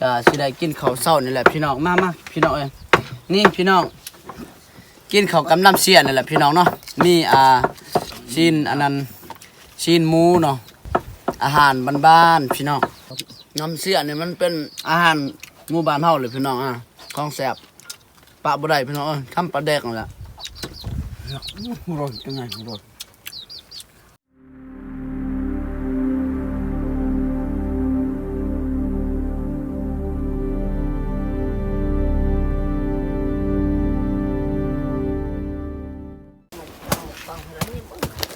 ก็สิได้กินข้าวเช้านี่แหละพี่น้องมามาพี่น้องเอ้ยนี่พี่น้อง กินข้าวกับน้ำเสียนี่แหละพี่น้องเนาะมีอ่าชิ้นอันนั้นชิ้นหมูเนาะอาหารบ้านๆพี่น้องน้ำเสียนี่มันเป็นอาหารหมู่บ้านเฮาเลยพี่น้องอะของแซ่บปะบ่ได้พี่น้องเอ้ยทำปลาแดกนั่นแหละร้อนยังไงร้อน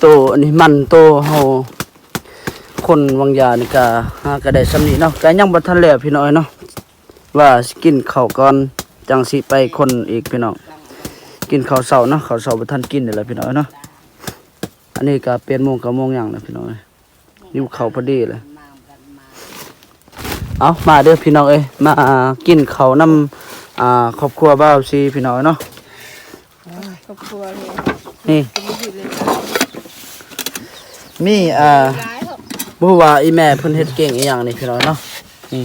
โตอันนี้มันโตเฮาคนวังยานี่ก็หาก็ได้สำนี้เนาะก็ยังบ่ทันแล้วพี่น้องเอ้ยเนาะว่าสิกินข้าวก่อนจังสิไปคนอีกพี่น้องกินข้าวเช้าเนาะข้าวเช้าบ่ทันกินนี่แหละพี่น้องเอ้ยเนาะอันนี้ก็เป็นโมงกับโมงหยังนะพี่น้องเอ้ยอยู่ข้าวพอดีเลยเอามาเด้อพี่น้องเอ้ยมากินข้าวนํอ่าครอบครัวบ่าวซีพี่น้องเอ้ยเนาะครอบครัวเลยนี่จะไม่หยุดเลยมีอ่าร้ายเหรอบ่ฮู้ว่าอีแม่เพิ่นเฮ็ดเก่งอีหยังนี่พี่น้องเนาะนี่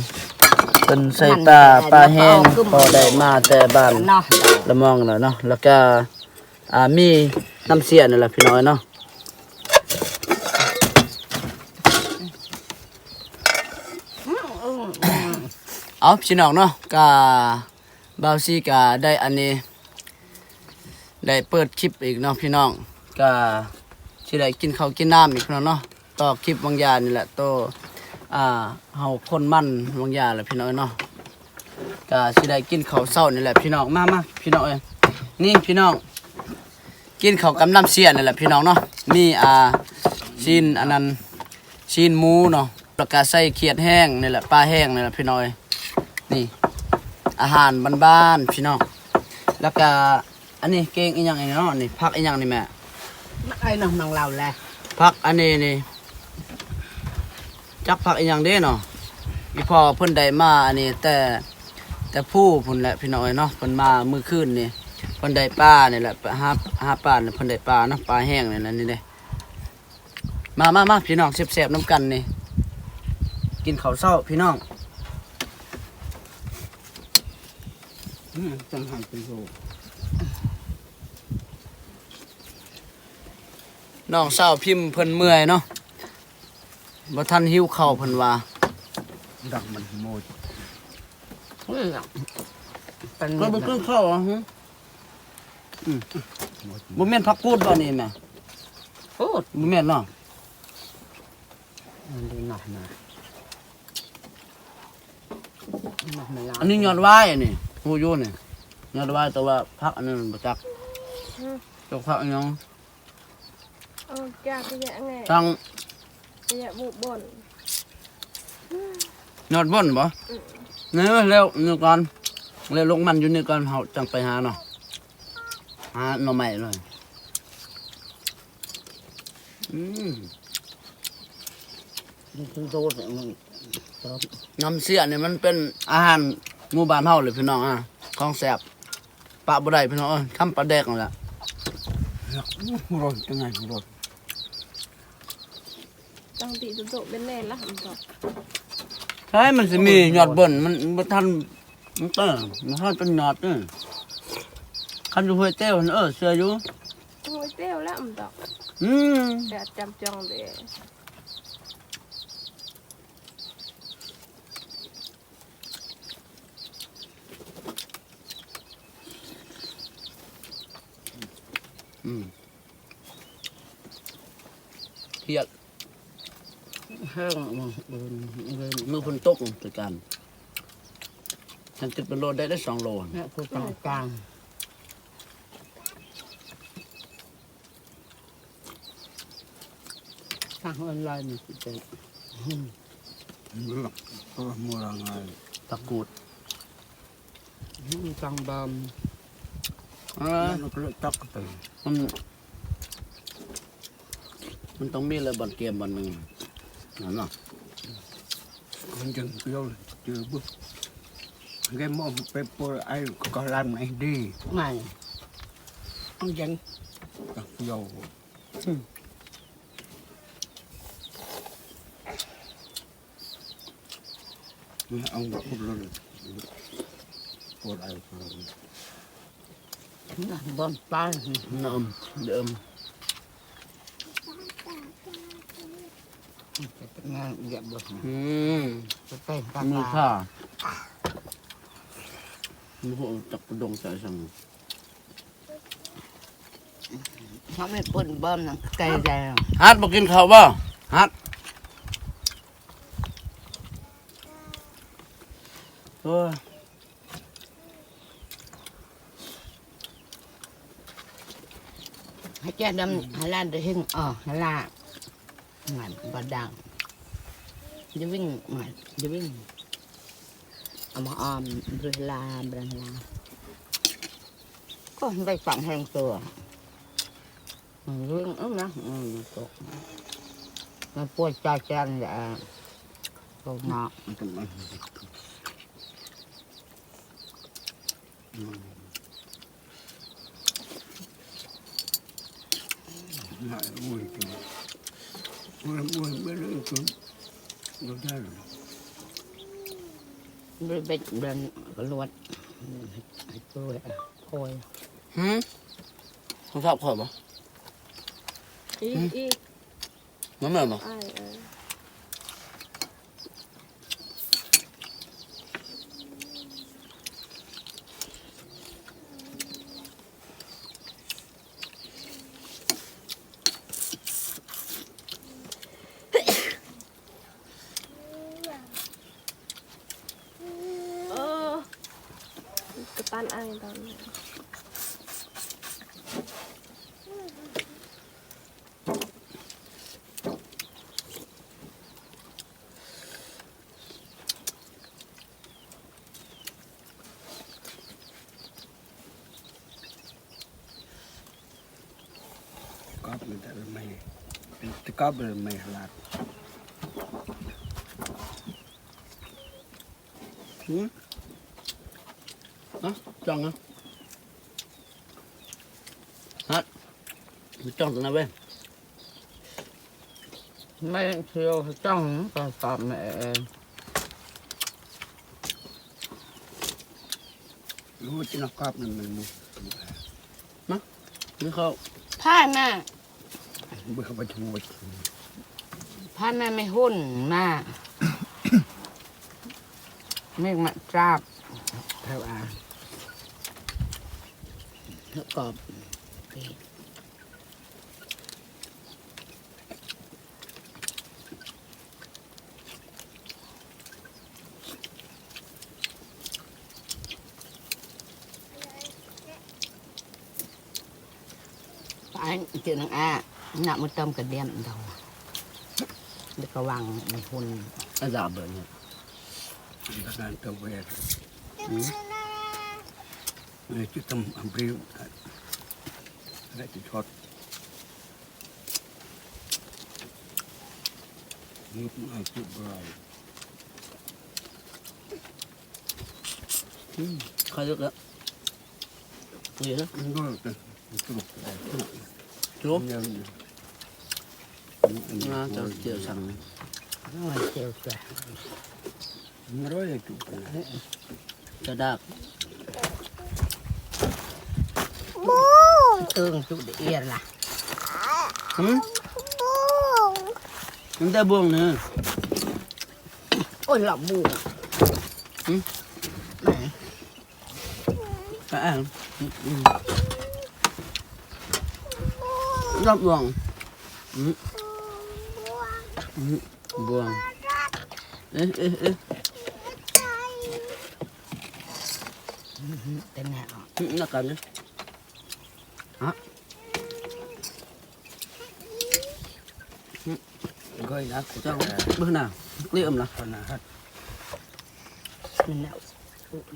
เพิ่นใส่ปลาปลาแห้งพอได้มาแต่บ้านเนาะละมองแล้วเนาะแล้วก็อ่ามีน้ำเสียนี่แหละพี่น้องเนาะเอาพี่น้องเนาะก็บาวซี่ก็ได้อันนี้ ได้เปิดคลิปอีกเนาะพี่น้องก็ สิได้กินข้าวกินน้ำอีกพี่น้องเนาะต่อคลิปบางยานี่แหละโตอ่าเฮาคนมั่นบางยาแหละพี่น้องเนาะก็สิได้กินข้าวเช้านี่แหละพี่น้องมามาพี่น้องเอ้ยนี่พี่น้องกินข้าวกับน้ำเสียนี่แหละพี่น้องเนาะมีอ่าชิ้นอันนั้นชิ้นหมูเนาะแล้วก็ใส่เขียดแห้งนี่แหละปลาแห้งนี่แหละพี่น้อยนี่อาหารบ้านๆพี่น้องแล้วก็อันนี้เก่งอีหยังไงเนาะนี่พักอีหยังนี่แม่ ไอ้น้องน้องเราแหละพักอันนี้นี่จักพักอีหยังเด้เนาะอีพ่อเพิ่นได้มาอันนี้แต่แต่ผู้เพิ่นแหละพี่น้อยเนาะเพิ่นมามื้อคืนนี่เพิ่นได้ปลานี่แหละไปหาหาปลานี่เพิ่นได้ปลาเนาะปลาแห้งนี่แหละนี่เด้มามามาพี่น้องแซ่บๆน้ำกันนี่กินข้าวเช้าพี่น้องจังหันเป็นโล น้องสาวพิมพ์เพิ่นเมื่อยเนาะบ่ทันหิวข้าวเพิ่นว่าดังมันโมดเป็นก็บ่กินข้าวอะฮะอืมบ่แม่นผักกูดบ่นี่แม่พูดบ่แม่นเนาะมันดีหน่อยนะมันลาอันนี้ยอดวายอันนี้ฮู้อยู่นี่ยอดวายแต่ว่าผักอันนั้นบ่จักจกผักอันยัง เอาจากไปแยะไงทั้งไปแยะหมูบนยอดบ่นบ่นี่แล้วนี่ก่อนแล้วลงมันอยู่นี่ก่อนเฮาจังไปหาเนาะหาหน่อไม้เลยอืมคือโดนเนี่ยมันน้ำเสียนี่มันเป็นอาหารหมู่บ้านเฮาเลยพี่น้องอะของแซ่บปะบ่ได้พี่น้องเอ้ยทำปลาแดกนั่นแหละร้อนยังไงร้อน ตั้งติตุโตะเป็นแน่ละมันก็ใช่มันสิมียอดเบิ่นมันบ่ทันมันเตอมันทันเป็นยอดเด้อคันอยู่ห้วยเต้วนั่นเออเสืออยู่โอ้ยเต้วแล้วมันตอกอืมแต่จำจองเด้อืมเครียด แห้งมันเดินเดินมือเพิ่นตกจัดการฉันติดเป็นโลได้ได้สองโลเนี่ยคือกลางกลางทางออนไลน์นี่สิเป็นหลักก็มัวงไงตะกรูดกลางบอมเอ่าแล้วก็เลยตักไปมันมันต้องมีเลยบอลเกมบอลหนึ่ง นั่นเนาะมันยังเปรี้ยวเจอบุ๊กแกมองไปปวดไอ้ก็ลำไอ้ดี ไม่ต้อ งยังตักเปรี้ยวเอาแบบพวกเราปวดอะไรน่ะบอมปลาน้ำเดิมจะเป็นงานเหยียบบ่อืมจะเป็นปลามือปลาข้ามือหัวจับกระดงใส่สั่งเขาไม่ปุ่นบอมนังไก่แดงฮัดบอกกินข้าวบ่ฮัดโอ้ยให้แกดำฮาลาดหึงอ๋อฮาลาหมันบดังจะวิ่งหมันจะวิ่ง เอามาออมบรลาบรลาก็ไปฝังแห้งตัวเรื่องเอ้นะอืมตกมันปวดใจจังเลยตกหนักมันต้องมาหายอ้วนกินอ้วนอ้ไม่เรื่อง ตัวเราได้หรอบริเวณเดินกระลวดให้ตัวโอยหืมเขาชอบข้าวบ่อีกอีกน้ำแม่บ่ไอ้ไอ้เออกระตันไอ้ตอนนี้ กอบมันแต่ไม่ แต่กอบมันไม่หลัดหืมอะจ้องนะฮัดไปจ้องตรงนั้นเว้ยไม่เที่ยวจ้องตอนสอบแม่รู้ที่นักกอบมันมันมุนี่เขาพ่าแม่ เบื่อประชุมพ่าแม่ไม่หุ้นแม่ไม่มาจับเท่าอะแล้วก็ไปเจอนังอา หนักมือต้มกระเดียมดอกแล้วก็วางในหุ่นอาจารย์เบิร์เนี่ยงานตัวเวรนี่จุดทำอัมพริวอะไรจุดช็อตนี่มาจุดบรายอืมเขาเยอะแล้วเยอะแล้วมันก็จะจุดจุ๊บยัง น่าจะเจียวสั่งมันเจียวจ้ะมันร้อยจุดจะดักเอิงจุดเอียนล่ะหืมมันได้บ่วงเนี่ยโอ้ยหลับบูไหนอะอืมรับบ่วงอืม อืมบ่วงเอ๊ะเอ๊ะเอ๊ะเป็นแนวอืมนักกันเลยก็ยักษ์เจ้าเบื้องหน้าเรียกอมนะ ขนาด มันแนว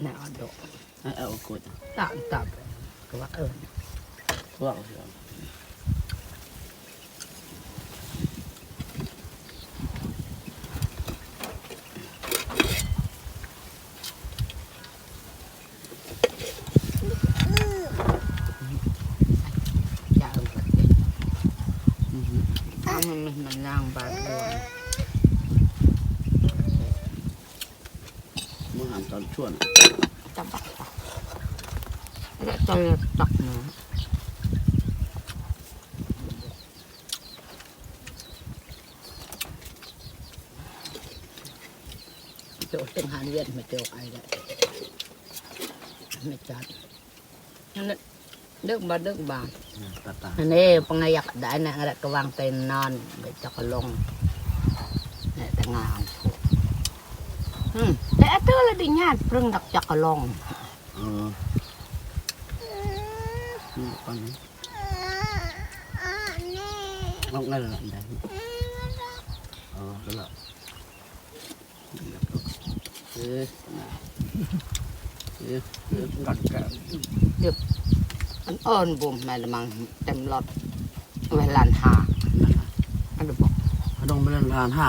แนวดอก เอาเอากด ตับตับก็ว่าเอิญ ว่าเอาสิเอา จะเอิญก็เจ็บ ถ้ามันมันนั่งบาดบวมมึงหันตอนชวนจับปักแล้วจะตักหนูโจเป็นหานเวียนมาโจไอ้ได้ไม่จัดนั่นน่ะเดึกบาดึกบาตาตาอันนี้ปังยักได้นะอะไรก็วางเต็นนอนไปจักรลงเนี่ยแต่งานผูกอืมแต่อันเธอละดิญาติเพิ่งดักจักรลงเออนี่ฟังนี้ลองไงล่ะได้เออแล้วล่ะเออเออเออกัดแกะ อันเอิญบุมแม่ละมังเต็มรถเวลานหาอันนี้บอกพดงไปเล่นทานห้า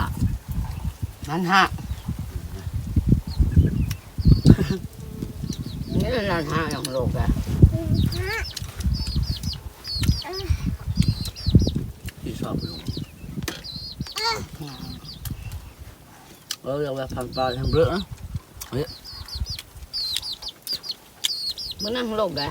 นั้นหานี่เวลานหาอย่างโลกอะที่ชอบลงเอออยาไปพันปลาทำเรือนะเมื่อนั้นโลกอะ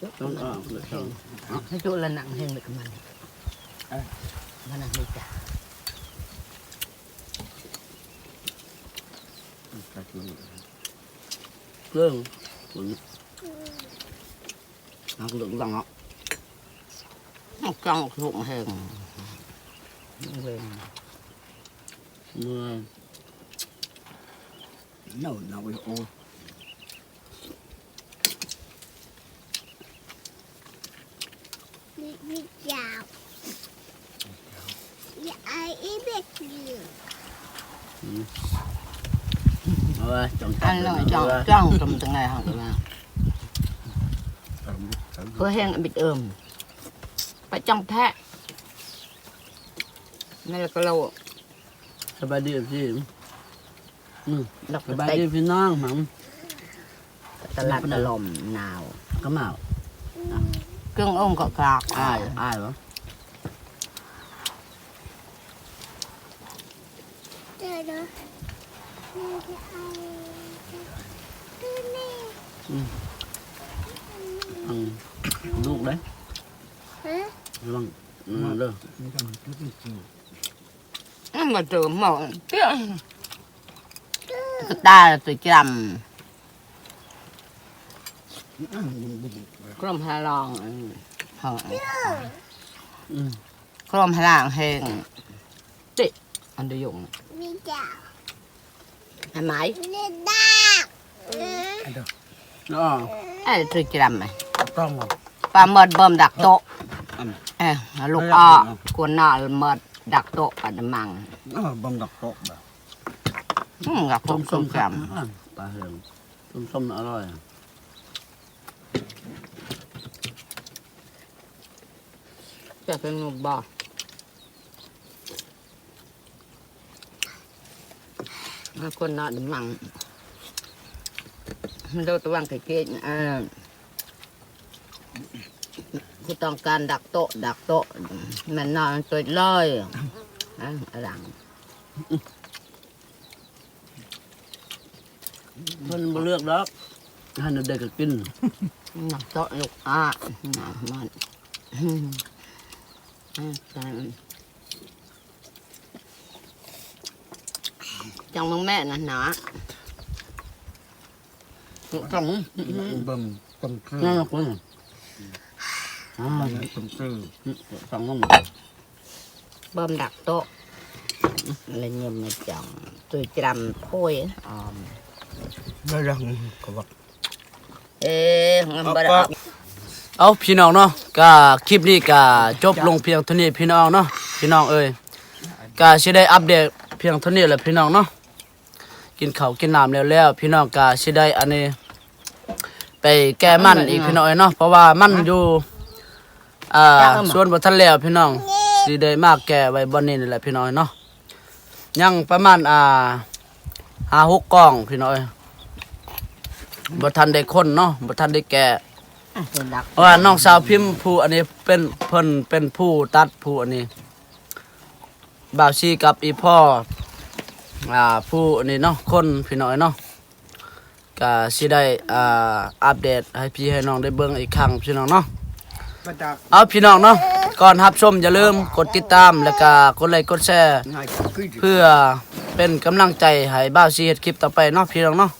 Don't chỗ là nặng hơn ờ, được mình. Mà nặng hơn cả. Lương. Nó lượng bằng họ. Nó cao một dụng hơn. Mưa. Nó nổi. งตรงตรงไหนของตัวตามตามเพื่อเฮงบิดเอิมไปจ้องแทะนั่นก็เราสบายดีพี่อืมดอกสบายเต็ดีพี่น้องหมัมตลาดตะลมหนาวก็มา เครื่ององค์ก็กรากอ้ายอ้ายเหรอ trời đó Này thì ai Cái này อืมลูกเด้ hả ระวังระวังเด้อมีกันทุกสิ่งนั่นมาเจอหมอเตี้ยก็ตาตัวจอะบุญบุญำ กรมพลองห้องอืมกรมพลางเฮงติอันเดียวง đi chào ไอ้ไหม đi đạp Ừ. อ๋อไอ้ตัวจำไหมต้องปลาเมิดเบิ่มดักโตะอันเอ้ยลูกอ้อกวนนอเมิดดักโตปัดมังอะบังดักโตแบบอืมกับส้มส้ส้มมปลาเหืองส้มส้มอร่อย อะำจะเป็นหนูบ่มาคนนอดมังมันโดนตะวังไก่เกจเออกูต้องการดักโตะดักโตะมันนอนตัวลอยอะอะไรเพิ่นบ่เลือกดอกให้เด็กก็กินหนักโตะลูกอ้าหนักมันอืมอืมใช่ จังมึงแม่นะหนาต้องบังบังคือนั่นละคนอ่าบังคือคือต้องต้องเบิ่มดักโตะอะไรเงี้ยมาจังตัวจำโพยออมได้ยังก็บอกเอ๊ะมันบ่ได้ เอาพี่น้องเนาะก็คลิปนี้ก็จบลงเพียงเท่านี้พี่น้องเนาะพี่น้องเอ้ยก็สิได้อัปเดตเพียงเท่านี้แหละพี่น้องเนาะกินข้าวกินน้ำแล้วแล้ว พี่น้องก็สิได้อันนี้ ไปแก้มันอีกพี่น้องเอ้ยเนาะเพราะว่ามันอยู่อ่าส่วนบ่ทันแล้วพี่น้องสิได้มากแก้ไว้บ่นี้นี่แหละพี่น้องเอ้ยเนาะยังประมาณอ่าห้าหกกล่องพี่น้องเอ้ยบ่ทันได้คนเนาะบ่ทันได้แก่อะ เห็นดักเพราะว่าน้องสาวพิมพ์ผู้อันนี้เป็นเพิ่นเป็นผู้ตัดผู้อันนี้บ่าวชีกับอีพ่ออ่าผู้อันนี้เนาะคนพี่น้อยเนาะก็สิได้อ่าอัปเดตให้พี่ให้น้องได้เบิ่งอีกครั้งพี่น้องเนาะมาจากเอาพี่น้องเนาะก่อนรับชมอย่าลืมกดติดตามแล้วก็กดไลค์กดแชร์ ง่ายคือ เพื่อเป็นกำลังใจให้บ่าวชีเฮ็ดคลิปต่อไปเนาะพี่น้องเนาะ